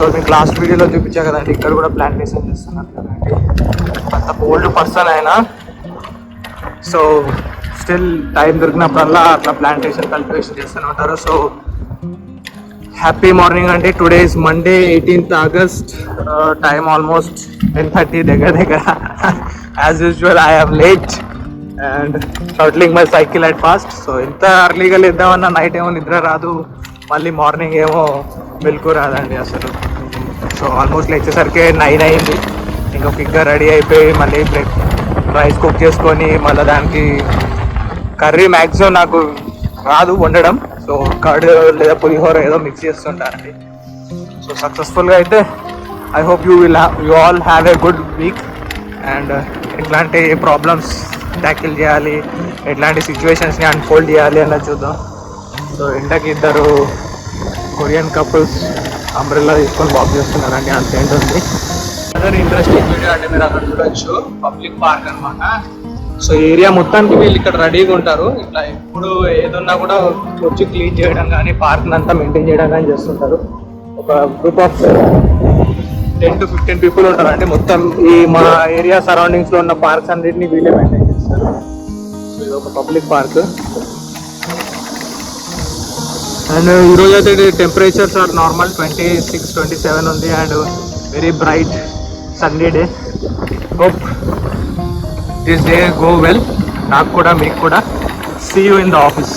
మీకు లాస్ట్ వీడియోలో చూపించా కదండి ఇక్కడ కూడా ప్లాంటేషన్ చేస్తున్నారు కదండి. అంత ఓల్డ్ పర్సన్ అయినా సో స్టిల్ టైం దొరికినప్పుడల్లా అట్లా ప్లాంటేషన్ కల్టివేషన్ చేస్తూనే ఉంటారు. సో హ్యాపీ మార్నింగ్ అండి. Today is Monday eighteenth August time almost ten thirty దగ్గర దగ్గర. As usual I have late and starting my cycle at fast so ఎంత అర్లీగా లేద్దామన్నా నైట్ ఏమో నిద్ర రాదు. మళ్ళీ మార్నింగ్ ఏమో వెలుకు రాదండి అసలు. సో ఆల్మోస్ట్ లేచేసరికి నైన్ అయింది. ఇంకా క్విక్గా రెడీ అయిపోయి మళ్ళీ బ్రేక్ రైస్ కుక్ చేసుకొని మళ్ళీ దానికి కర్రీ మ్యాక్సిమం నాకు రాదు వండడం. సో కర్డ్ లేదా పులిహోర ఏదో మిక్స్ చేస్తుంటానండి సో సక్సెస్ఫుల్గా అయితే I hope you will you all have a good week and ఎట్లాంటి ప్రాబ్లమ్స్ ట్యాకిల్ చేయాలి ఎట్లాంటి సిచ్యువేషన్స్ని అన్ఫోల్డ్ చేయాలి అన్నది చూద్దాం. సో ఎండకి ఇద్దరు కొరియన్ కపుల్స్ అంబ్రెల్లా తీసుకొని వాక్ చేస్తున్నారండి అంత ఏంటి ఉంది అదర్ ఇంట్రెస్టింగ్ వీడియో అంటే మీరు అక్కడ చూడొచ్చు. పబ్లిక్ పార్క్ అనమాట సో ఏరియా మొత్తానికి వీళ్ళు ఇక్కడ రెడీగా ఉంటారు. ఇట్లా ఎప్పుడు ఏదన్నా కూడా వచ్చి క్లీన్ చేయడం కానీ పార్క్ అంతా మెయింటైన్ చేయడం కానీ చేస్తుంటారు. ఒక group of ten to fifteen people ఉంటారు అంటే మొత్తం ఈ మా ఏరియా సరౌండింగ్స్లో ఉన్న పార్క్స్ అన్నింటినీ వీళ్ళే మెయింటైన్ చేస్తారు. సో ఇది ఒక పబ్లిక్ పార్క్ అండ్ ఈరోజు అయితే temperatures are normal twenty six twenty seven ఉంది and very bright sunny day hope this day go well నాకు కూడా మీకు కూడా. See you in the office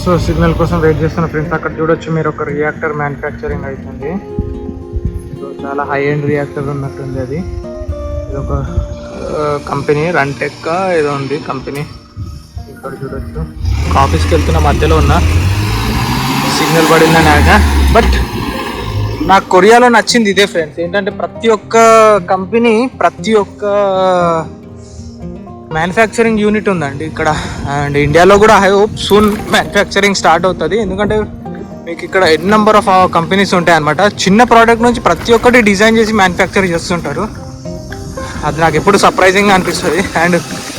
so signal కోసం వెయిట్ చేస్తున్న ఫ్రెండ్స్ అక్కడ చూడొచ్చు మీరు ఒక రియాక్టర్ మ్యానుఫ్యాక్చరింగ్ అవుతుంది సో చాలా హై ఎండ్ రియాక్టర్ ఉన్నట్టుంది అది. ఇది ఒక uh, కంపెనీ రన్టెక్ ఏదో ఉంది కంపెనీ ఇక్కడ చూడొచ్చు ఆఫీస్కి వెళ్తున్న మధ్యలో ఉన్న సిగ్నల్ పడిందని ఆగా బట్ నాకు కొరియాలో నచ్చింది ఇదే ఫ్రెండ్స్. ఏంటంటే ప్రతి ఒక్క కంపెనీ ప్రతి ఒక్క మ్యానుఫ్యాక్చరింగ్ యూనిట్ ఉందండి ఇక్కడ. అండ్ ఇండియాలో కూడా I hope soon manufacturing start అవుతుంది. ఎందుకంటే మీకు ఇక్కడ ఎన్ నెంబర్ ఆఫ్ కంపెనీస్ ఉంటాయి అనమాట చిన్న ప్రోడక్ట్ నుంచి ప్రతి ఒక్కటి డిజైన్ చేసి మ్యానుఫ్యాక్చర్ చేస్తుంటారు. అది నాకు ఎప్పుడు సర్ప్రైజింగ్ అనిపిస్తుంది. అండ్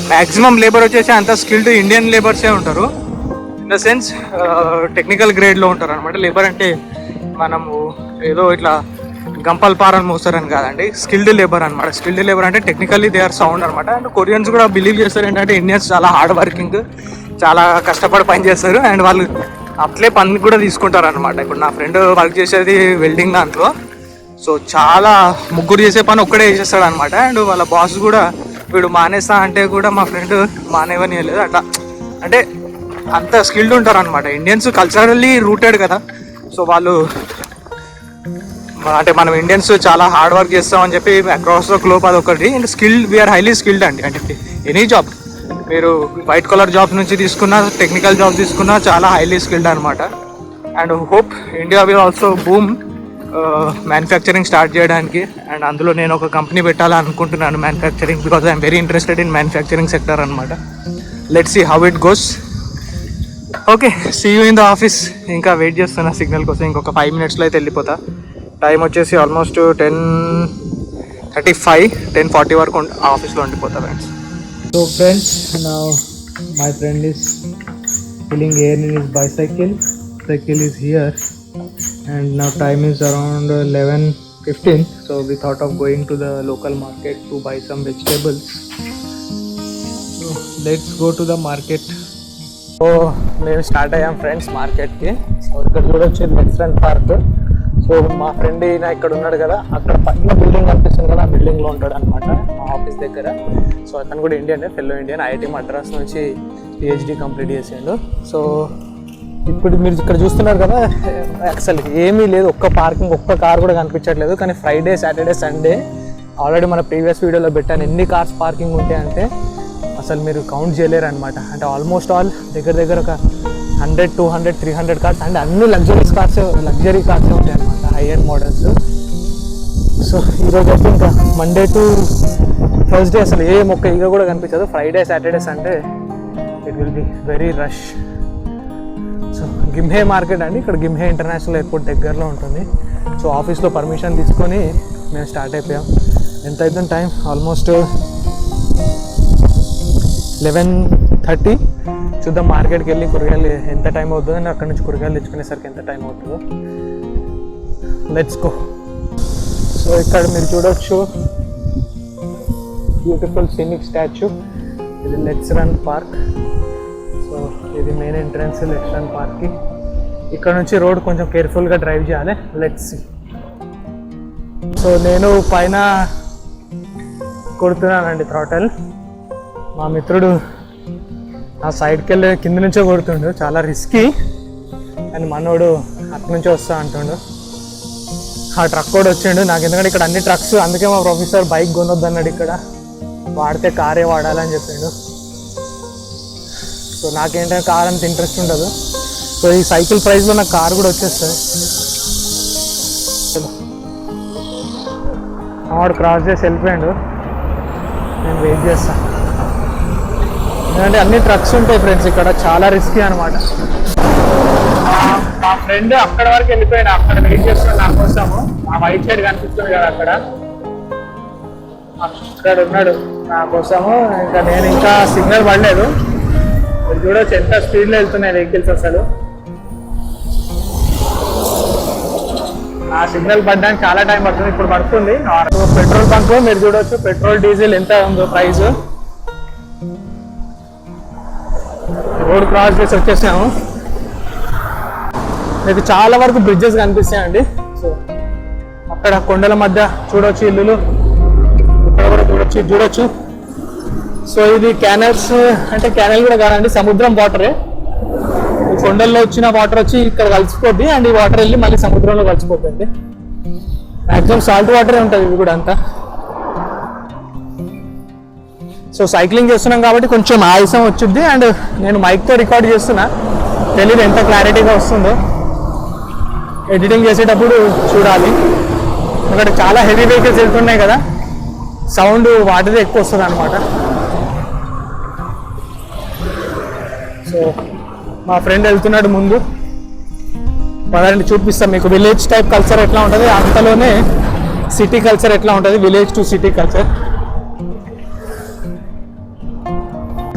మ్యాక్సిమం లేబర్ వచ్చేసి అంత స్కిల్డ్ ఇండియన్ లేబర్సే ఉంటారు. ఇన్ ద సెన్స్ టెక్నికల్ గ్రేడ్లో ఉంటారు అనమాట లేబర్ అంటే మనము ఏదో ఇట్లా గంపల్ పారని మోస్తారని కాదండి. స్కిల్డ్ లేబర్ అనమాట స్కిల్డ్ లేబర్ అంటే టెక్నికల్లీ దే ఆర్ సౌండ్ అనమాట అండ్ కొరియన్స్ కూడా బిలీవ్ చేస్తారు ఏంటంటే ఇండియన్స్ చాలా హార్డ్ వర్కింగ్ చాలా కష్టపడి పని చేస్తారు. అండ్ వాళ్ళు అట్లే పని కూడా తీసుకుంటారు అనమాట ఇప్పుడు నా ఫ్రెండ్ వర్క్ చేసేది వెల్డింగ్ దాంట్లో. సో చాలా ముగ్గురు చేసే పని ఒక్కడే చేసేస్తాడు అనమాట అండ్ వాళ్ళ బాస్ కూడా వీడు మానేస్తా అంటే కూడా మా ఫ్రెండ్ మానేవనియలేదు. అట్లా అంటే అంత స్కిల్డ్ ఉంటారు అనమాట ఇండియన్స్ కల్చరల్లీ రూటెడ్ కదా. సో వాళ్ళు అంటే మనం ఇండియన్స్ చాలా హార్డ్ వర్క్ చేస్తామని చెప్పి అక్రాస్ ద గ్లోబ్ ఒకటి and skilled we are highly skilled అండి. అంటే ఎనీ జాబ్ మీరు వైట్ కలర్ జాబ్ నుంచి తీసుకున్నా టెక్నికల్ జాబ్ తీసుకున్నా చాలా హైలీ స్కిల్డ్ అనమాట and hope India will also boom manufacturing start చేయడానికి అండ్ అందులో నేను ఒక కంపెనీ పెట్టాలనుకుంటున్నాను manufacturing because I'm very interested in manufacturing sector అనమాట let see how it goes okay see you in the office ఇంకా wait చేస్తున్నా signal కోసం ఇంకొక ఫైవ్ మినిట్స్లో అయితే వెళ్ళిపోతా. టైం వచ్చేసి almost ten thirty five ten forty వరకు ఆఫీస్లో ఉండిపోతా ఫ్రెండ్స్ సో ఫ్రెండ్స్ నా my friend is filling air in his bicycle cycle is here and now time is around 11:15 so we thought of going to the local market to buy some vegetables. So let's go to the market. So మేము start అయ్యాం friends మార్కెట్కి so ఇక్కడ చూడొచ్చు western park so మా friend ఈయన ఇక్కడ ఉన్నాడు కదా అక్కడ పక్కన బిల్డింగ్ కనిపిస్తుంది కదా ఆ బిల్డింగ్లో ఉంటాడు అనమాట మా ఆఫీస్ దగ్గర. సో అతను కూడా Indian fellow Indian IIT Madras నుంచి పిహెచ్డి కంప్లీట్ చేసిండు. సో ఇప్పుడు మీరు ఇక్కడ చూస్తున్నారు కదా అసలు ఏమీ లేదు ఒక్క పార్కింగ్ ఒక్క కార్ కూడా కనిపించట్లేదు. కానీ ఫ్రైడే సాటర్డే సండే ఆల్రెడీ మన ప్రీవియస్ వీడియోలో పెట్టాను. ఎన్ని కార్స్ పార్కింగ్ ఉంటాయంటే అసలు మీరు కౌంట్ చేయలేరు అనమాట అంటే ఆల్మోస్ట్ ఆల్ దగ్గర దగ్గర ఒక hundred two hundred three hundred cars అంటే అన్ని లగ్జరీస్ కార్స్ లగ్జరీ కార్స్ ఉంటాయి అనమాట హై మోడల్స్ సో ఈరోజు అయితే ఇంకా మండే టు థర్స్డే అసలు ఏ మొక్క ఈగ కూడా కనిపించదు. Friday Saturday Sunday it will be very rush Gimhae market అండి. ఇక్కడ గిమ్హే ఇంటర్నేషనల్ ఎయిర్పోర్ట్ దగ్గరలో ఉంటుంది. సో ఆఫీస్లో పర్మిషన్ తీసుకొని మేము స్టార్ట్ అయిపోయాం. ఎంత అవుతుంది టైం? Almost eleven thirty. చూద్దాం మార్కెట్కి వెళ్ళి కూరగాయలు ఎంత టైం అవుతుందో. అక్కడ నుంచి కూరగాయలు తెచ్చుకునేసరికి ఎంత టైం అవుతుందో. లెట్స్ గో సో ఇక్కడ మీరు చూడొచ్చు. బ్యూటిఫుల్ సీనిక్ స్టాచ్యూ ఇది లెట్స్ రన్ పార్క్. ఇది మెయిన్ ఎంట్రన్స్ లెట్స్ పార్క్కి ఇక్కడ నుంచి రోడ్ కొంచెం కేర్ఫుల్గా డ్రైవ్ చేయాలి. లెట్స్ సో నేను పైన కొడుతున్నానండి థ్రాటల్ మా మిత్రుడు ఆ సైడ్కి వెళ్ళి కింద నుంచే కొడుతుండు. చాలా రిస్కీ అండ్ మనోడు అటు నుంచే వస్తా అంటుండు. ఆ ట్రక్ కూడా వచ్చిండు. నాకు ఎందుకంటే ఇక్కడ అన్ని ట్రక్స్ అందుకే మా ప్రొఫెసర్ బైక్ కొనొద్దు అన్నాడు ఇక్కడ. వాడితే కారే వాడాలని చెప్పిండు. సో నాకేంటంటే కార్ అంత ఇంట్రెస్ట్ ఉండదు. సో ఈ సైకిల్ ప్రైస్లో నాకు కార్ కూడా వచ్చేస్తుంది. వాడు క్రాస్ చేసి వెళ్ళిపోయాడు. నేను వెయిట్ చేస్తాను ఎందుకంటే అన్ని ట్రక్స్ ఉంటాయి ఫ్రెండ్స్ ఇక్కడ. చాలా రిస్కీ అనమాట మా ఫ్రెండ్ అక్కడ వరకు వెళ్ళిపోయాడు అక్కడ వెయిట్ చేస్తున్నాడు నా కోసము. ఆ వైట్ సైడ్ కనిపిస్తుంది కదా అక్కడ. అక్కడ ఉన్నాడు నా కోసము. ఇంకా నేను ఇంకా సిగ్నల్ పడలేదు. చూడొచ్చు ఎంత స్పీడ్లో వెళ్తున్నాయి వెహికల్స్ అసలు. ఆ సిగ్నల్ పడడానికి చాలా టైం పడుతుంది ఇప్పుడు పడుతుంది. పెట్రోల్ బంక్ మీరు చూడొచ్చు పెట్రోల్ డీజిల్ ఎంత ఉందో ప్రైస్ రోడ్ క్రాస్ చేసి వచ్చేసాము. మీకు చాలా వరకు బ్రిడ్జెస్ కనిపిస్తాయండి. సో అక్కడ కొండల మధ్య చూడొచ్చు ఇల్లులు. ఇక్కడ కూడా చూడొచ్చు చూడొచ్చు. సో ఇది క్యానల్స్ అంటే క్యానల్ కూడా కాదండి సముద్రం వాటరే కొండల్లో వచ్చిన వాటర్ వచ్చి ఇక్కడ కలిసిపోద్ది అండ్ ఈ వాటర్ వెళ్ళి మళ్ళీ సముద్రంలో కలిసిపోతుంది మాక్సిమం సాల్ట్ వాటరే ఉంటుంది ఇది కూడా అంతా. సో సైక్లింగ్ చేస్తున్నాం కాబట్టి కొంచెం ఆయాసం వచ్చింది అండ్ నేను మైక్తో రికార్డ్ చేస్తున్నా. తెలియదు ఎంత క్లారిటీగా వస్తుందో. ఎడిటింగ్ చేసేటప్పుడు చూడాలి. అక్కడ చాలా హెవీ వెహికల్స్ వెళ్తున్నాయి కదా. సౌండ్ వాటిదే ఎక్కువ వస్తుంది అనమాట సో మా ఫ్రెండ్ వెళ్తున్నాడు ముందు. పదండి చూపిస్తాం మీకు. విలేజ్ టైప్ కల్చర్ ఎట్లా ఉంటుంది? అంతలోనే సిటీ కల్చర్ ఎట్లా ఉంటుంది? Village to city culture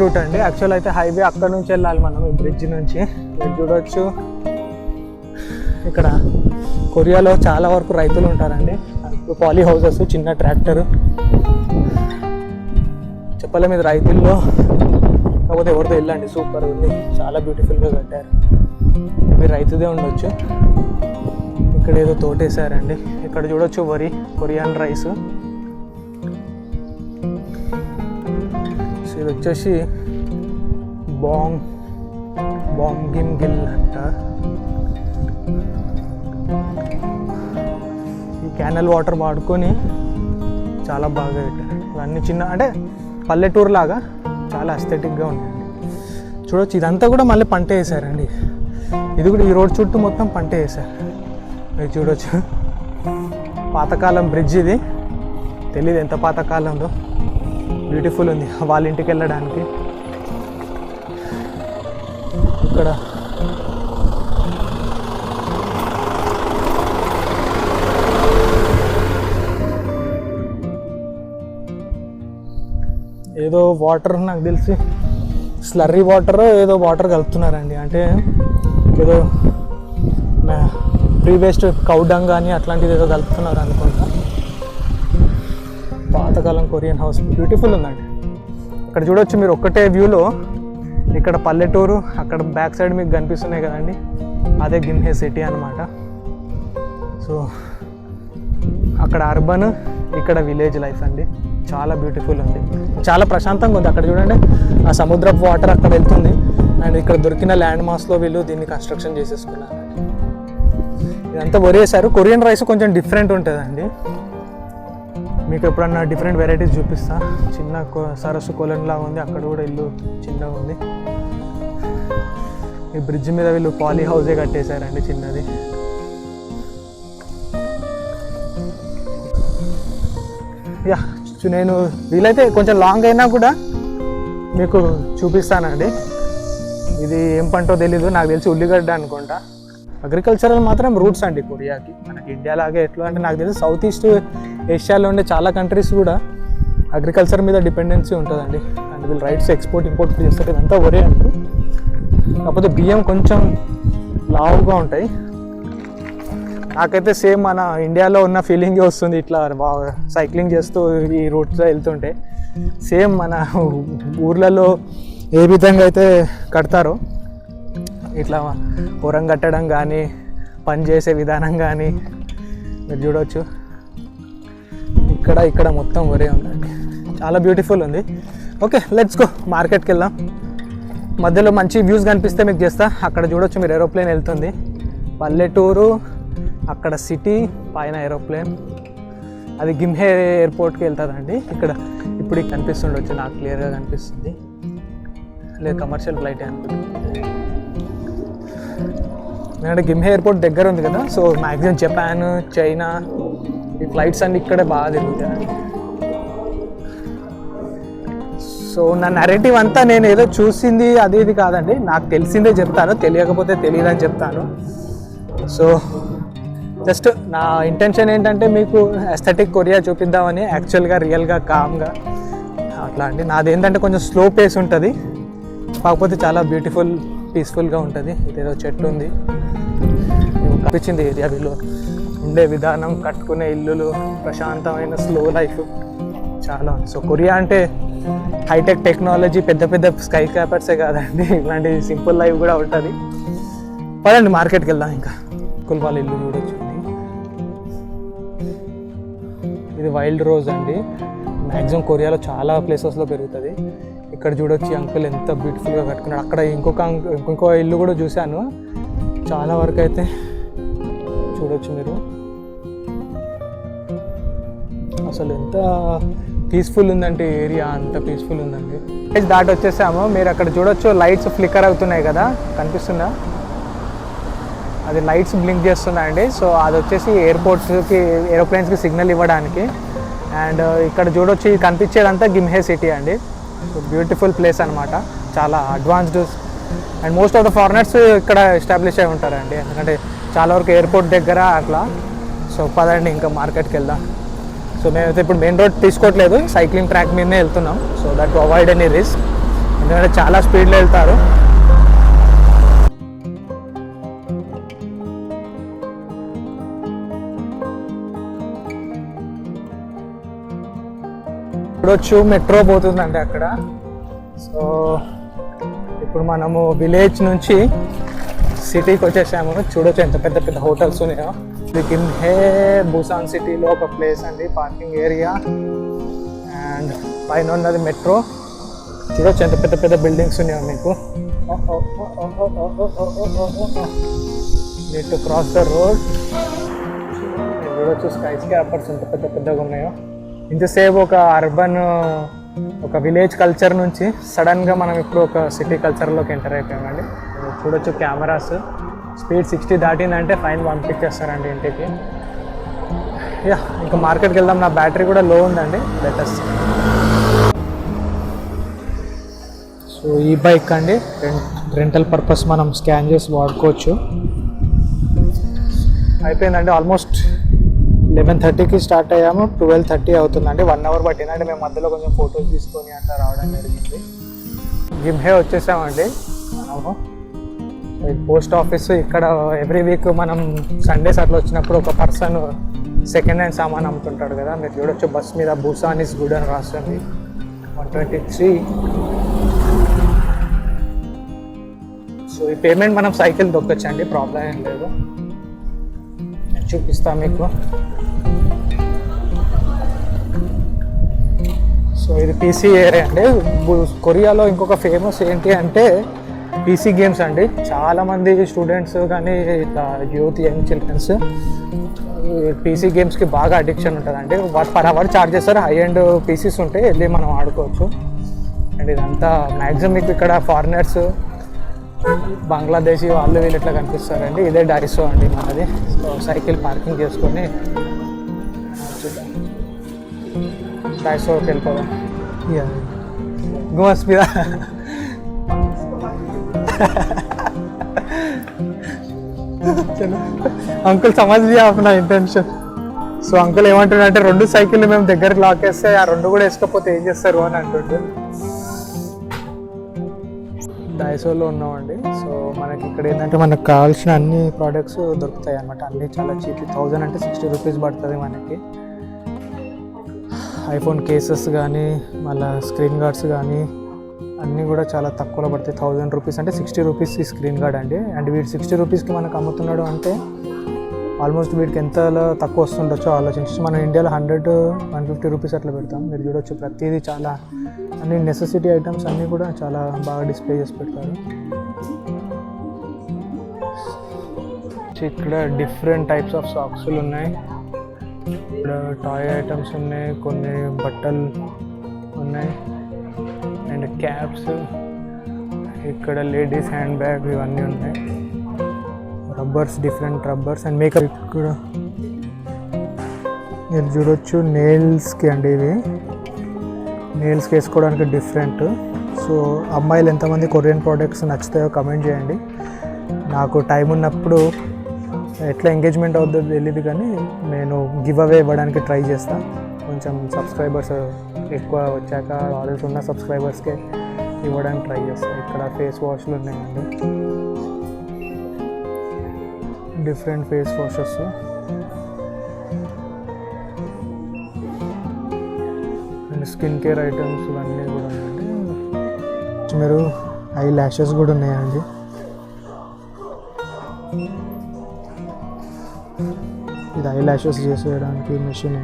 route అండి. యాక్చువల్ అయితే హైవే అక్కడ నుంచి వెళ్ళాలి మనం ఈ బ్రిడ్జ్ నుంచి. చూడొచ్చు. ఇక్కడ కొరియాలో చాలా వరకు రైతులు ఉంటారండి. పాలీ హౌసెస్ చిన్న ట్రాక్టర్ చెప్పలే మీద రైతుల్లో కాకపోతే ఎవరితో వెళ్ళండి. సూపర్ ఉంది. చాలా బ్యూటిఫుల్గా కట్టారు. మీరు రైతుదే ఉండొచ్చు. ఇక్కడ ఏదో తోటేశారండి. ఇక్కడ చూడొచ్చు వరి కొరియన్ రైస్. సో ఇది వచ్చేసి బాంగ్ బాంగిన్ గిల్ అంట ఈ క్యానల్ వాటర్ వాడుకొని చాలా బాగా పెట్టారు ఇవన్నీ చిన్న అంటే పల్లెటూరు లాగా చాలా అస్థెటిక్గా ఉందండి చూడొచ్చు ఇదంతా కూడా మళ్ళీ పంట వేసారండి. ఇది కూడా ఈ రోడ్ చుట్టూ మొత్తం పంట వేసారు. మీరు చూడొచ్చు. పాతకాలం బ్రిడ్జ్ ఇది. తెలియదు ఎంత పాతకాలంలో బ్యూటిఫుల్ ఉంది. వాళ్ళ ఇంటికి వెళ్ళడానికి. ఇక్కడ ఏదో వాటర్ నాకు తెలిసి స్లర్రీ వాటర్ ఏదో వాటర్ కలుపుతున్నారండి. అంటే ఏదో ప్రీ వేస్ట్ కౌడంగ్ కానీ అట్లాంటిది ఏదో కలుపుతున్నారు అనుకుంటా. పాతకాలం కొరియన్ హౌస్ బ్యూటిఫుల్ ఉందండి. ఇక్కడ చూడొచ్చు మీరు ఒక్కటే వ్యూలో ఇక్కడ పల్లెటూరు అక్కడ బ్యాక్ సైడ్ మీకు కనిపిస్తున్నాయి కదండి. అదే గిన్హే సిటీ అనమాట సో అక్కడ అర్బన్ ఇక్కడ విలేజ్ లైఫ్ అండి. చాలా బ్యూటిఫుల్ ఉంది. చాలా ప్రశాంతంగా ఉంది. అక్కడ చూడండి ఆ సముద్రపు వాటర్ అక్కడ వెళ్తుంది. అండ్ ఇక్కడ దొరికిన ల్యాండ్ మాస్లో వీళ్ళు దీన్ని కన్స్ట్రక్షన్ చేసేసుకున్నారు. ఇదంతా వరేసారు కొరియన్ రైస్ కొంచెం డిఫరెంట్ ఉంటుందండి. మీకు ఎప్పుడన్నా డిఫరెంట్ వెరైటీస్ చూపిస్తా. చిన్న కొ- సరస్సు కొలన్లా ఉంది. అక్కడ కూడా ఇల్లు చిన్నగా ఉంది. ఈ బ్రిడ్జ్ మీద వీళ్ళు పాలీ హౌసే కట్టేశారండి చిన్నది. యా నేను వీలైతే కొంచెం లాంగ్ అయినా కూడా మీకు చూపిస్తానండి. ఇది ఏం పంటో తెలీదు నాకు తెలిసి ఉల్లిగడ్డ అనుకుంటా. అగ్రికల్చరల్ మాత్రం రూట్స్ అండి కొరియాకి. మనకి ఇండియా లాగే ఎట్లా అంటే నాకు తెలిసి సౌత్ ఈస్ట్ ఏషియాలో ఉండే చాలా కంట్రీస్ కూడా అగ్రికల్చర్ మీద డిపెండెన్సీ ఉంటుందండి. అండ్ వీళ్ళు రైట్స్ ఎక్స్పోర్ట్ ఇంపోర్ట్ చేస్తారు ఇదంతా వరే అండి. కాకపోతే బియ్యం కొంచెం లావుగా ఉంటాయి. నాకైతే సేమ్ మన ఇండియాలో ఉన్న ఫీలింగ్ వస్తుంది ఇట్లా బాగా సైక్లింగ్ చేస్తూ ఈ రూట్స్లో వెళ్తుంటే. సేమ్ మన ఊర్లలో ఏ విధంగా అయితే కడతారో ఇట్లా పొరం కట్టడం కానీ పని చేసే విధానం కానీ మీరు చూడవచ్చు ఇక్కడ ఇక్కడ మొత్తం ఒరే ఉందండి. చాలా బ్యూటిఫుల్ ఉంది. ఓకే లెట్స్ గో మార్కెట్కి వెళ్దాం. మధ్యలో మంచి వ్యూస్ కనిపిస్తే మీకు చేస్తా. అక్కడ చూడొచ్చు మీరు ఏరోప్లేన్ వెళ్తుంది. పల్లెటూరు అక్కడ సిటీ పైన ఏరోప్లేన్. అది గిమ్హే ఎయిర్పోర్ట్కి వెళ్తుందండి. ఇక్కడ ఇప్పుడు కనిపిస్తుండొచ్చు నాకు క్లియర్గా కనిపిస్తుంది. లేదు కమర్షియల్ ఫ్లైట్ అనుకుంటుంది ఎందుకంటే గిమ్హే ఎయిర్పోర్ట్ దగ్గర ఉంది కదా సో మ్యాక్సిమం జపాన్ చైనా ఈ ఫ్లైట్స్ అన్ని ఇక్కడే బాగా తిరుగుతాయి. సో నా నెరేటివ్ అంతా నేను ఏదో చూసింది అది ఇది కాదండి. నాకు తెలిసిందే చెప్తాను తెలియకపోతే తెలియదని చెప్తాను. సో జస్ట్ నా ఇంటెన్షన్ ఏంటంటే మీకు ఎస్థెటిక్ కొరియా చూపిద్దామని యాక్చువల్గా రియల్గా కామ్గా అట్లా అండి. నాది ఏంటంటే కొంచెం స్లో పేస్ ఉంటుంది. కాకపోతే చాలా బ్యూటిఫుల్ పీస్ఫుల్గా ఉంటుంది. ఇదేదో చెట్టు ఉంది. కనిపించింది ఏరియా వీళ్ళు ఉండే విధానం కట్టుకునే ఇల్లులు ప్రశాంతమైన స్లో లైఫ్ చాలా సో కొరియా అంటే హైటెక్ టెక్నాలజీ పెద్ద పెద్ద స్కై క్యాపర్సే కాదండి. ఇలాంటి సింపుల్ లైఫ్ కూడా ఉంటుంది. పదండి మార్కెట్కి వెళ్దాం ఇంకా. కుల్వాల్ ఇల్లు చూడొచ్చు. ఇది వైల్డ్ రోజ్ అండి. మ్యాక్సిమం కొరియాలో చాలా ప్లేసెస్లో పెరుగుతుంది. ఇక్కడ చూడొచ్చు అంకుల్ ఎంత బ్యూటిఫుల్గా కట్టుకున్నాడు. అక్కడ ఇంకొక ఇంకొక ఇల్లు కూడా చూశాను. చాలా వరకు అయితే చూడొచ్చు మీరు. అసలు ఎంత పీస్ఫుల్ ఉందంటే ఏరియా అంత పీస్ఫుల్ ఉందండి. Guys, దాటి వచ్చేసాము మీరు అక్కడ చూడొచ్చు లైట్స్ ఫ్లిక్కర్ అవుతున్నాయి కదా. కనిపిస్తుందా? అది లైట్స్ బ్లింక్ చేస్తుందండి సో అది వచ్చేసి ఎయిర్పోర్ట్స్కి ఏరోప్లేన్స్కి సిగ్నల్ ఇవ్వడానికి. అండ్ uh, ఇక్కడ చూడొచ్చు కనిపించేదంతా గిమ్హే సిటీ అండి. బ్యూటిఫుల్ ప్లేస్ అనమాట చాలా advanced and most of the foreigners ఇక్కడ ఎస్టాబ్లిష్ అయి ఉంటారండి. ఎందుకంటే చాలా వరకు ఎయిర్పోర్ట్ దగ్గర అట్లా. సో పదండి ఇంకా మార్కెట్కి వెళ్దాం. సో మేమైతే ఇప్పుడు మెయిన్ రోడ్ తీసుకోవట్లేదు. సైక్లింగ్ ట్రాక్ మీదనే వెళ్తున్నాం. So that to avoid any risk ఎందుకంటే చాలా స్పీడ్లో వెళ్తారు. చూడొచ్చు మెట్రో పోతుందండి అక్కడ. సో ఇప్పుడు మనము విలేజ్ నుంచి సిటీకి వచ్చేసాము. చూడొచ్చు ఎంత పెద్ద పెద్ద హోటల్స్ ఉన్నాయో. ఇది హే బుసాన్ సిటీలో ఒక ప్లేస్ అండి పార్కింగ్ ఏరియా అండ్ పైన ఉన్నది మెట్రో చూడొచ్చు ఎంత పెద్ద పెద్ద బిల్డింగ్స్ ఉన్నాయో మీకు. Need to cross the road చూడొచ్చు స్కై స్కాపర్స్ ఎంత పెద్ద పెద్దగా ఉన్నాయో. ఇంతసేపు ఒక అర్బన్ ఒక విలేజ్ కల్చర్ నుంచి సడన్గా మనం ఇప్పుడు ఒక సిటీ కల్చర్లోకి ఎంటర్ అయిపోయామండి. చూడొచ్చు కెమెరాస్. స్పీడ్ సిక్స్టీ దాటిందంటే ఫైన్ పంపించేస్తారండి ఇంటికి. యా ఇంకా మార్కెట్కి వెళ్దాం. నా బ్యాటరీ కూడా లో ఉందండి. లెటెస్ట్ సో ఈ బైక్ అండి. రెంటల్ పర్పస్ మనం స్కాన్ చేసి వాడుకోవచ్చు. అయిపోయిందండి. ఆల్మోస్ట్ లెవెన్ థర్టీకి స్టార్ట్ అయ్యాము. ట్వెల్వ్ థర్టీ అవుతుందండి. వన్ అవర్ పట్టిందండి. మేము మధ్యలో కొంచెం ఫొటోస్ తీసుకొని అట్లా రావడం జరిగింది. గిమ్హే వచ్చేసామండి. మనము పోస్ట్ ఆఫీస్ ఇక్కడ ఎవ్రీ వీక్ మనం సండేస్ అట్లా వచ్చినప్పుడు ఒక పర్సన్ సెకండ్ హ్యాండ్ సామాన్ అమ్ముతుంటాడు కదా. మీరు చూడొచ్చు బస్ మీద బుసాన్ గుడ్ అని రాస్తుంది. వన్ ట్వంటీ త్రీ సో ఈ పేమెంట్ మనం సైకిల్ దొక్కచ్చండి ప్రాబ్లం ఏం లేదు. చూపిస్తా మీకు. సో ఇది పీసీ ఏరియా అండి. కొరియాలో ఇంకొక ఫేమస్ ఏంటి అంటే పీసీ గేమ్స్ అండి. చాలామంది స్టూడెంట్స్ కానీ ఇట్లా యూత్ యంగ్ చిల్డ్రన్స్ పీసీ గేమ్స్కి బాగా అడిక్షన్ ఉంటుందండి. వాటి పర్ అవర్ చార్జ్ చేస్తారు హై అండ్ పీసీస్ ఉంటాయి వెళ్ళి మనం ఆడుకోవచ్చు. అండ్ ఇదంతా మ్యాక్సిమం మీకు ఇక్కడ ఫారినర్స్ బంగ్లాదేశీ వాళ్ళు వీళ్ళు ఇట్లా కనిపిస్తారండి? ఇదే డైసో అండి మనది. సో సైకిల్ పార్కింగ్ చేసుకొని డైసోకి వెళ్ళిపోదాం. గుమస్ మీద. చలో అంకుల్ సమజ్ లియా అప్నా ఇంటెన్షన్ సో అంకుల్ ఏమంటున్నారంటే రెండు సైకిల్ మేము దగ్గరికి లాక్ వేస్తే ఆ రెండు కూడా వేసుకోకపోతే ఏం చేస్తారు అని అంటుండే. డైసోలో ఉన్నామండి. మనకి ఇక్కడ ఏంటంటే మనకు కావాల్సిన అన్ని ప్రోడక్ట్స్ దొరుకుతాయి అనమాట అన్ని చాలా చీప్ థౌజండ్ అంటే సిక్స్టీ రూపీస్ పడుతుంది మనకి. ఐఫోన్ కేసెస్ కానీ మళ్ళీ స్క్రీన్ గార్డ్స్ కానీ అన్నీ కూడా చాలా తక్కువలో పడతాయి. థౌజండ్ రూపీస్ అంటే సిక్స్టీ రూపీస్ ఈ స్క్రీన్ గార్డ్ అండి. అండ్ వీడు సిక్స్టీ రూపీస్కి మనకు అమ్ముతున్నాడు అంటే ఆల్మోస్ట్ వీటికి ఎంత తక్కువ వస్తుండొచ్చో ఆలోచించి మనం ఇండియాలో హండ్రెడ్ వన్ ఫిఫ్టీ రూపీస్ అట్లా పెడతాం. మీరు చూడొచ్చు ప్రతిదీ చాలా అన్ని నెసెసిటీ ఐటమ్స్ అన్నీ కూడా చాలా బాగా డిస్ప్లే చేసి పెడతారు. ఇక్కడ డిఫరెంట్ టైప్స్ ఆఫ్ సాక్స్లు ఉన్నాయి. ఇక్కడ టాయ్ ఐటమ్స్ ఉన్నాయి కొన్ని బట్టలు ఉన్నాయి. అండ్ క్యాప్స్ ఇక్కడ లేడీస్ హ్యాండ్ బ్యాగ్ ఇవన్నీ ఉన్నాయి. Rubbers different rubbers and makeup ఇక్కడ మీరు చూడొచ్చు నెయిల్స్కి అండి ఇవి. నెయిల్స్కి వేసుకోవడానికి డిఫరెంట్ సో అమ్మాయిలు ఎంతమంది కొరియన్ ప్రోడక్ట్స్ నచ్చుతాయో కమెంట్ చేయండి. నాకు టైం ఉన్నప్పుడు ఎట్లా ఎంగేజ్మెంట్ అవుతుందో తెలియదు కానీ నేను గివ్ అవే ఇవ్వడానికి ట్రై చేస్తాను కొంచెం సబ్స్క్రైబర్స్ ఎక్కువ వచ్చాక ఆర్డర్స్ ఉన్న సబ్స్క్రైబర్స్కే ఇవ్వడానికి ట్రై చేస్తాను ఇక్కడ ఫేస్ వాష్లు ఉన్నాయండి. Different face washes. And skin care items ఇవన్నీ కూడా ఉన్నాయండి. మీరు ఐ ల్యాషెస్ కూడా ఉన్నాయండి. ఇది ఐ ల్యాషెస్ చేసేయడానికి మెషిన్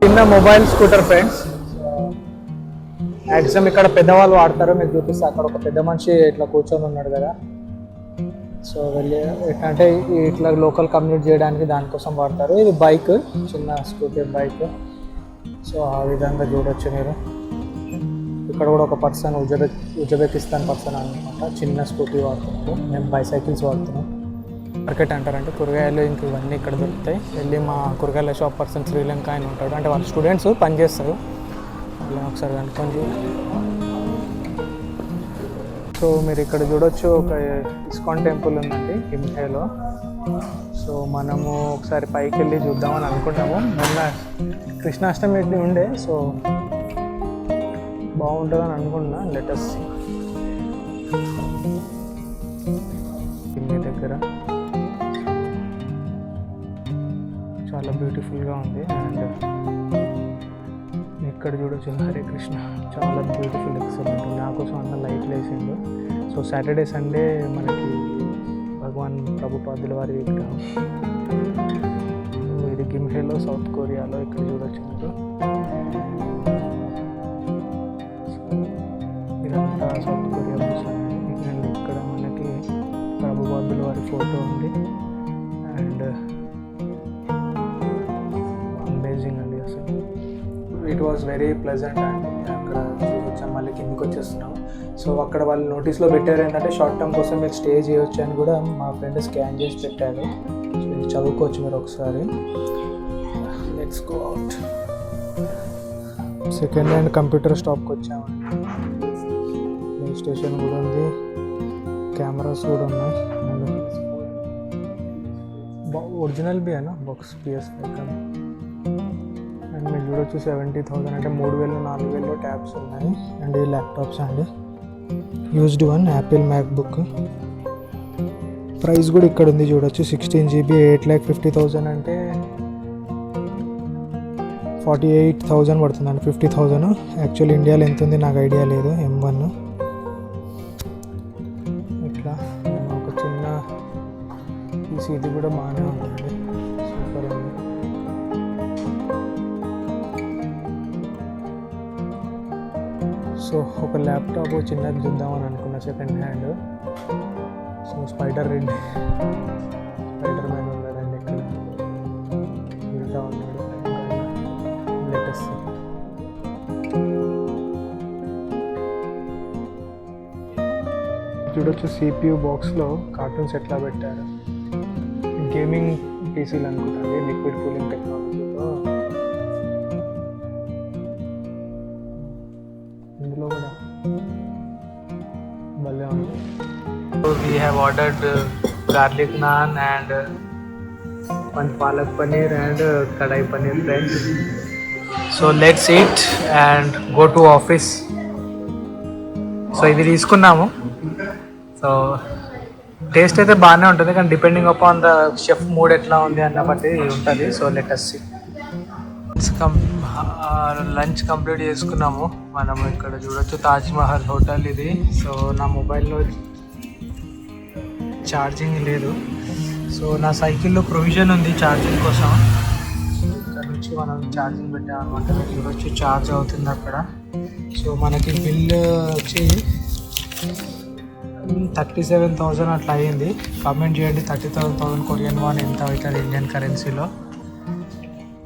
చిన్న మొబైల్ స్కూటర్ ఫ్రెండ్స్ మ్యాక్సిమం ఇక్కడ పెద్దవాళ్ళు వాడతారు మీకు చూపిస్తే అక్కడ ఒక పెద్ద మనిషి ఇట్లా కూర్చొని ఉన్నాడు కదా. సో వెళ్ళి ఎట్లా అంటే ఇట్లా లోకల్ కమ్యూట్ చేయడానికి దానికోసం వాడతారు. ఇది బైక్ చిన్న స్కూటర్ బైక్ సో ఆ విధంగా చూడొచ్చు మీరు. ఇక్కడ కూడా ఒక పర్సన్ ఉజ్బెక్ ఉజ్బెకిస్తాన్ పర్సన్ అనమాట చిన్న స్కూటీ వాడుతున్నారు. మేము బైసైకిల్స్ వాడుతున్నాం. మార్కెట్ అంటారంటే కూరగాయలు ఇంక ఇవన్నీ ఇక్కడ దొరుకుతాయి. వెళ్ళి మా కూరగాయల షాప్ పర్సన్ శ్రీలంక ఆయన ఉంటాడు. అంటే వాళ్ళ స్టూడెంట్స్ పనిచేస్తారు అలా ఒకసారి కనుక్కొని సో మీరు ఇక్కడ చూడొచ్చు ఒక ఇస్కాన్ టెంపుల్ ఉందండి హింసేలో సో మనము ఒకసారి పైకి వెళ్ళి చూద్దామని అనుకుంటాము మొన్న కృష్ణాష్టమి ఉండే సో బాగుంటుందని అనుకుంటున్నా లెటస్ ఇక్కడ చూడొచ్చు హరే కృష్ణ. చాలా బ్యూటిఫుల్ ఎక్సలెంట్ నా కోసం అన్న లైట్ వేసిండు. సో సాటర్డే సండే మనకి భగవాన్ ప్రభుపాదుల వారి విగ్రహం ఇది గిమ్హేలో సౌత్ కొరియాలో ఇక్కడ చూడొచ్చు మీరు ఇదంతా సౌత్ కొరియా అండ్ ఇక్కడ మనకి ప్రభుపాదుల వారి ఫోటో ఉంది. And it was very pleasant and అక్కడ చూసొచ్చాం మళ్ళీ కిందకి వచ్చేస్తున్నాం. సో అక్కడ వాళ్ళు నోటీస్లో పెట్టారు ఏంటంటే షార్ట్ టర్మ్ కోసం మీరు స్టే చేయొచ్చు అని కూడా మా ఫ్రెండ్ స్కాన్ చేసి పెట్టారు. మీరు చదువుకోవచ్చు మీరు ఒకసారి. Let's go out second hand computer స్టాప్కి వచ్చాము ప్లే స్టేషన్ కూడా ఉంది. కెమెరాస్ కూడా ఉన్నాయి. ఒరిజినల్ బి అన్న బాక్స్ పిఎస్ కానీ అండ్ మీరు చూడొచ్చు సెవెంటీ థౌసండ్ అంటే మూడు వేలు నాలుగు వేలు ట్యాబ్స్ ఉన్నాయి. అండ్ ఈ ల్యాప్టాప్స్ అండి. Used one Apple MacBook price కూడా ఇక్కడ ఉంది చూడొచ్చు. Sixteen GB eight lakh fifty thousand అంటే ఫార్టీ ఎయిట్ థౌజండ్ పడుతుందండి ఫిఫ్టీ థౌజండ్ యాక్చువల్ ఇండియాలో ఎంత ఉంది నాకు ఐడియా లేదు. ఎం వన్ ఇట్లా. ఒక చిన్న ఈ ఇది కూడా బాగానే ల్యాప్టాప్ చిన్నది చూద్దామని అనుకున్న second hand so spider red Spiderman ఉన్నాడండి ఇక్కడ. వెళ్తా ఉన్నాడు. లేటెస్ట్ చూడొచ్చు సిపియు బాక్స్లో కార్టూన్స్ ఎట్లా పెట్టారు. గేమింగ్ పీసీలు అనుకుంటుంది liquid cooling technology ordered garlic naan and one palak paneer and kadai paneer friends so let's eat and go to office so ఇది తీసుకున్నాము. సో టేస్ట్ అయితే బాగానే ఉంటుంది కానీ depending upon the chef mood ఎట్లా ఉంది అన్న బట్టి ఉంటుంది. So let us lunch complete చేసుకున్నాము. మనం ఇక్కడ చూడొచ్చు తాజ్ మహల్ హోటల్ ఇది. సో నా మొబైల్లో ఛార్జింగ్ లేదు. సో నా సైకిల్లో ప్రొవిజన్ ఉంది ఛార్జింగ్ కోసం. ఇక్కడ నుంచి మనం ఛార్జింగ్ పెట్టామన్నమాట. మీరు చూడొచ్చు ఛార్జ్ అవుతుంది అక్కడ. సో మనకి బిల్ వచ్చి థర్టీ సెవెన్ థౌజండ్ అట్లా అయ్యింది కమెంట్ చేయండి. Thirty seven thousand Korean won ఎంత అవుతుంది ఇండియన్ కరెన్సీలో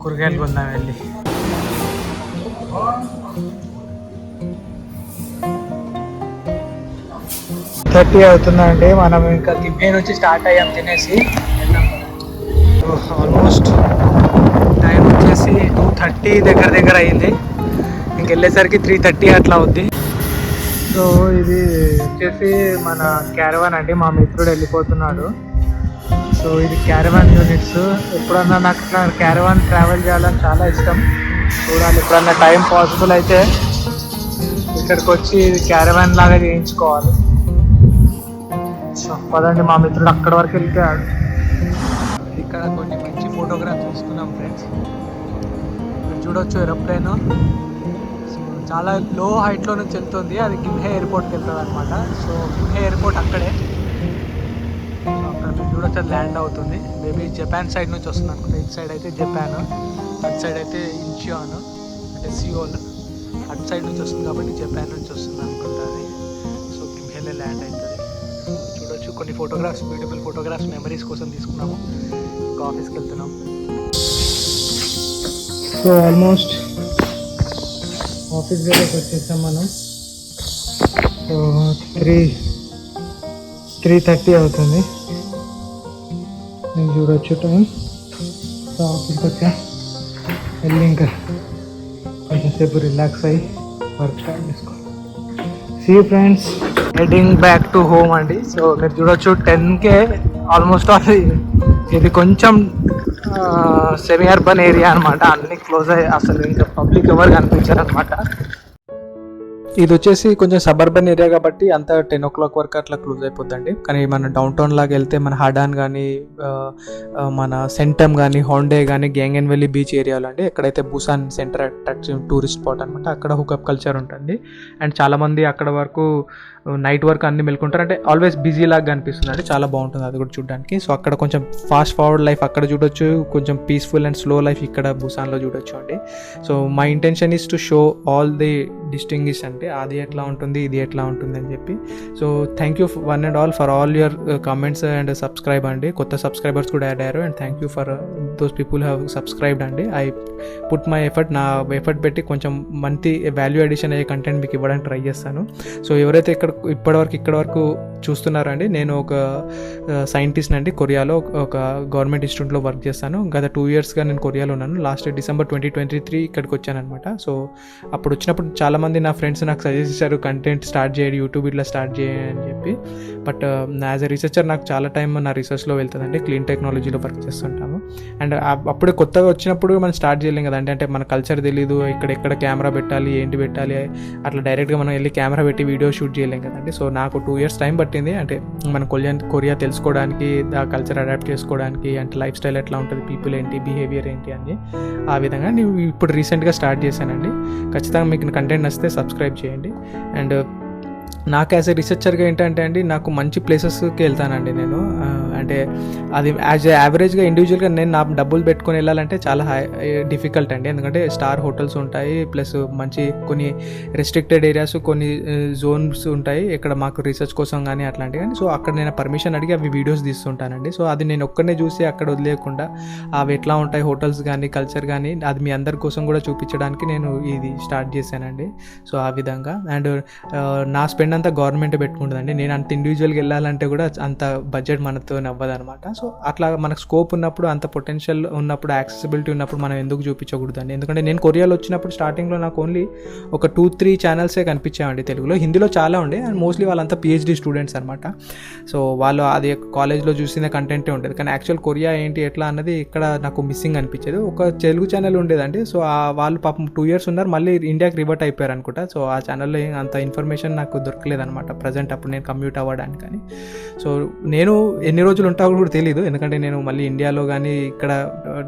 కూరగాయలు కొందాం వెళ్ళి. థర్టీ అవుతుందండి. మనం ఇంకా తిప్పే నుంచి స్టార్ట్ అయ్యాం తినేసి. ఆల్మోస్ట్ టైం వచ్చేసి టూ థర్టీ దగ్గర దగ్గర అయింది. ఇంక వెళ్ళేసరికి త్రీ థర్టీ అట్లా అవుద్ది. సో ఇది వచ్చేసి మన క్యారవాన్ అండి. మా మిత్రుడు వెళ్ళిపోతున్నాడు. సో ఇది క్యారవాన్ యూనిట్స్. ఎప్పుడన్నా నాకు క్యారవాన్ ట్రావెల్ చేయాలని చాలా ఇష్టం. చూడాలి ఎప్పుడన్నా టైం పాసిబుల్ అయితే ఇక్కడికి వచ్చి క్యారవాన్ లాగా చేయించుకోవాలి. పదండి మా మిత్రుడు అక్కడ వరకు వెళ్ళిపోయాడు. ఇక్కడ కొన్ని మంచి ఫోటోగ్రాఫ్ తీసుకున్నాం ఫ్రెండ్స్ మీరు చూడొచ్చు ఏరోప్లేన్ చాలా లో హైట్లో నుంచి వెళ్తుంది. అది గిమ్హే ఎయిర్పోర్ట్కి వెళ్తుంది అనమాట సో గిమ్హే ఎయిర్పోర్ట్ అక్కడే. సో అక్కడ మీరు చూడొచ్చు అది ల్యాండ్ అవుతుంది. మేబీ జపాన్ సైడ్ నుంచి వస్తుంది అనుకుంటా. ఇటు సైడ్ అయితే జపాన్ అటు సైడ్ అయితే ఇంచియాన్ అంటే సియోల్ అటు సైడ్ నుంచి వస్తుంది కాబట్టి జపాన్ నుంచి వస్తుంది అనుకుంటా అది సో గిమ్హేలే ల్యాండ్ అవుతుంది. కొన్ని ఫోటోగ్రాఫ్స్ బ్యూటిఫుల్ ఫోటోగ్రాఫ్స్ మెమరీస్ కోసం తీసుకున్నాము. ఇంకా ఆఫీస్కి వెళ్తున్నాం. సో ఆల్మోస్ట్ ఆఫీస్ దగ్గరకు వచ్చేసాం మనం. సో త్రీ త్రీ థర్టీ అవుతుంది. నేను చూడొచ్చు టైం సో ఆఫీస్కి వచ్చా. వెళ్ళి ఇంకా కొంచెంసేపు రిలాక్స్ అయ్యి వర్క్ స్టార్ట్ చేసుకోవాలి. See friends heading back to home అండి. సో మీరు చూడొచ్చు టెన్కే ఆల్మోస్ట్ ఆల్ ఇది కొంచెం సెమీ అర్బన్ ఏరియా అనమాట అన్ని క్లోజ్ అయ్యి అసలు ఇంకా పబ్లిక్ ఎవరు కనిపించారు అనమాట ఇది వచ్చేసి కొంచెం సబర్బన్ ఏరియా కాబట్టి అంతా టెన్ ఓ క్లాక్ వరకు అట్లా క్లోజ్ అయిపోద్దండి. కానీ మన డౌన్ టౌన్ లాగా వెళ్తే మన హడాన్ కానీ మన సెంటమ్ కానీ హోండే కానీ గ్యాంగన్ వెల్లీ బీచ్ ఏరియాలో అండి. ఎక్కడైతే Busan centre touch tourist spot అనమాట అక్కడ హుకప్ కల్చర్ ఉంటుంది. అండ్ చాలామంది అక్కడ వరకు నైట్ వర్క్ అన్ని మెలుకుంటారు. అంటే ఆల్వేస్ బిజీ లాగా అనిపిస్తుంది అంటే చాలా బాగుంటుంది అది కూడా చూడడానికి. సో అక్కడ కొంచెం ఫాస్ట్ ఫార్వర్డ్ లైఫ్ అక్కడ చూడొచ్చు. కొంచెం పీస్ఫుల్ అండ్ స్లో లైఫ్ ఇక్కడ బుసాన్లో చూడొచ్చు అండి. So my intention is to show all the distinguish అంటే అది ఎట్లా ఉంటుంది ఇది ఎట్లా ఉంటుంది అని చెప్పి. So thank you one and all for all your comments and subscribe అండి. కొత్త సబ్స్క్రైబర్స్ కూడా యాడ్ అయ్యారు and thank you for those people have subscribed అండి. ఐ పుట్ మై ఎఫర్ట్ నా ఎఫర్ట్ పెట్టి కొంచెం మంచి వాల్యూ అడిషన్ అయ్యే కంటెంట్ మీకు ఇవ్వడానికి ట్రై చేస్తాను. సో ఎవరైతే ఇక్కడ ఇప్పటివరకు ఇక్కడ వరకు చూస్తున్నారండి నేను ఒక uh, సైంటిస్ట్ అండి కొరియాలో ఒక గవర్నమెంట్ ఇన్స్టిట్యూట్లో వర్క్ చేస్తాను. గత టూ ఇయర్స్గా నేను కొరియాలో ఉన్నాను. Last December twenty twenty three ఇక్కడికి వచ్చాను అనమాట సో అప్పుడు వచ్చినప్పుడు చాలామంది నా ఫ్రెండ్స్ నా నాకు సజెస్ట్ చేశారు కంటెంట్ స్టార్ట్ చేయండి యూట్యూబ్ ఇట్లా స్టార్ట్ చేయండి అని చెప్పి. బట్ యాజ్ ఎ రీసెర్చర్ నాకు చాలా టైం నా రీసెర్చ్లో వెళ్తుందండి క్లీన్ టెక్నాలజీలో వర్క్ చేస్తుంటాము. అండ్ అప్పుడే కొత్తగా వచ్చినప్పుడు మనం స్టార్ట్ చేయలేం కదండి. అంటే మన కల్చర్ తెలియదు ఇక్కడ ఎక్కడ కెమెరా పెట్టాలి ఏంటి పెట్టాలి అట్లా డైరెక్ట్గా మనం వెళ్ళి కెమెరా పెట్టి వీడియో షూట్ చేయలేం కదండి. సో నాకు టూ ఇయర్స్ టైం పట్టింది. అంటే మన కొరియా కొరియా తెలుసుకోవడానికి ఆ కల్చర్ అడాప్ట్ చేసుకోవడానికి అంటే లైఫ్ స్టైల్ ఎట్లా ఉంటుంది పీపుల్ ఏంటి బిహేవియర్ ఏంటి అని. ఆ విధంగా నేను ఇప్పుడు రీసెంట్గా స్టార్ట్ చేశానండి. ఖచ్చితంగా మీకు కంటెంట్ నచ్చితే సబ్స్క్రైబ్ చేయండి. చేయండి. అండ్ నాకు యాజ్ ఎ రీసెర్చర్గా ఏంటంటే అండి నాకు మంచి ప్లేసెస్కి వెళ్తానండి నేను. అంటే అది యాజ్ ఎ యావరేజ్గా ఇండివిజువల్గా నేను నా డబ్బులు పెట్టుకొని వెళ్ళాలంటే చాలా హై డిఫికల్ట్ అండి. ఎందుకంటే స్టార్ హోటల్స్ ఉంటాయి ప్లస్ మంచి కొన్ని రెస్ట్రిక్టెడ్ ఏరియాస్ కొన్ని జోన్స్ ఉంటాయి. ఇక్కడ మాకు రీసెర్చ్ కోసం కానీ అట్లాంటివి కానీ సో అక్కడ నేను పర్మిషన్ అడిగి అవి వీడియోస్ తీస్తుంటానండి. సో అది నేను ఒక్కనే చూసి అక్కడ వదిలేయకుండా అవి ఎట్లా ఉంటాయి హోటల్స్ కానీ కల్చర్ కానీ అది మీ అందరి కోసం కూడా చూపించడానికి నేను ఇది స్టార్ట్ చేశానండి. సో ఆ విధంగా. అండ్ నా స్పెండ్ ఫండ్ అంతా గవర్నమెంట్ పెట్టుకుంటుందండి. నేను అంత ఇండివిజువల్గా వెళ్ళాలంటే కూడా అంత బడ్జెట్ మనతో అవ్వదు అనమాట సో అట్లా మనకు స్కోప్ ఉన్నప్పుడు అంత పొటెన్షియల్ ఉన్నప్పుడు యాక్సెసిబిలిటీ ఉన్నప్పుడు మనం ఎందుకు చూపించకూడదండి? ఎందుకంటే నేను కొరియాలో వచ్చినప్పుడు స్టార్టింగ్లో నాకు ఓన్లీ ఒక టూ త్రీ ఛానల్సే కనిపించామండి తెలుగులో. హిందీలో చాలా ఉండే. అండ్ మోస్ట్లీ వాళ్ళంతా పిహెచ్డీ స్టూడెంట్స్ అనమాట సో వాళ్ళు అది కాలేజ్లో చూసిన కంటెంటే ఉండేది. కానీ యాక్చువల్ కొరియా ఏంటి ఎట్లా అన్నది ఇక్కడ నాకు మిస్సింగ్ అనిపించేది. ఒక తెలుగు ఛానల్ ఉండేదండి. సో వాళ్ళు పాపం టూ ఇయర్స్ ఉన్నారు. మళ్ళీ ఇండియాకి రివర్ట్ అయిపోయారు అనుకుంటా సో ఆ ఛానల్లో అంత ఇన్ఫర్మేషన్ నాకు దొరకలేదనమాట ప్రజెంట్ అప్పుడు నేను కమ్యూట్ అవ్వడానికి కానీ. సో నేను ఎన్ని రోజులు ఉంటావో కూడా తెలియదు ఎందుకంటే నేను మళ్ళీ ఇండియాలో కానీ ఇక్కడ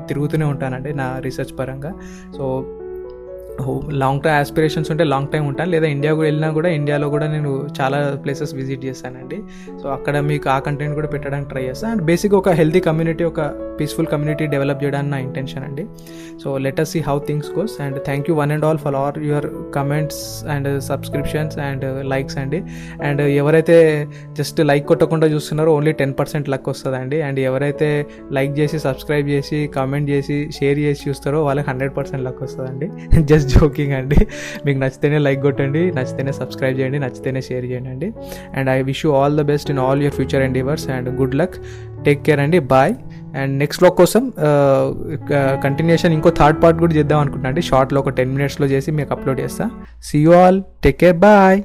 తిరుగుతూనే ఉంటానండి నా రీసెర్చ్ పరంగా. సో లాంగ్ టైం ఆస్పిరేషన్స్ ఉంటే లాంగ్ టైం ఉంటాను లేదా ఇండియా వెళ్ళినా కూడా ఇండియాలో కూడా నేను చాలా ప్లేసెస్ విజిట్ చేశానండి. సో అక్కడ మీకు ఆ కంటెంట్ కూడా పెట్టడానికి ట్రై చేస్తాను అండ్ బేసిక్ ఒక హెల్తీ కమ్యూనిటీ ఒక పీస్ఫుల్ కమ్యూనిటీ డెవలప్ చేయడానికి నా ఇంటెన్షన్ అండి. So let us see how things goes and thank you one and all for are your comments and subscriptions and likes అండి. And ఎవరైతే just like కొట్టకుండా చూస్తున్నారో only ten percent luck వస్తుందండి. And ఎవరైతే like చేసి subscribe చేసి comment చేసి share చేసి చూస్తారో వాళ్ళకి హండ్రెడ్ పర్సెంట్ లక్ వస్తుందండి. జస్ట్ జోకింగ్ అండి. మీకు నచ్చితేనే లైక్ కొట్టండి నచ్చితేనే సబ్స్క్రైబ్ చేయండి నచ్చితేనే షేర్ చేయండి అండి. And I wish you all the best in all your future endeavours and good luck take care అండి. బాయ్ అండ్ నెక్స్ట్ బ్లాగ్ కోసం uh, కంటిన్యూషన్ ఇంకో థర్డ్ పార్ట్ కూడా చేద్దాం అనుకుంటున్నాను అండి. షార్ట్లో ఒక టెన్ మినిట్స్లో చేసి మీకు అప్లోడ్ చేస్తా. See you all take care bye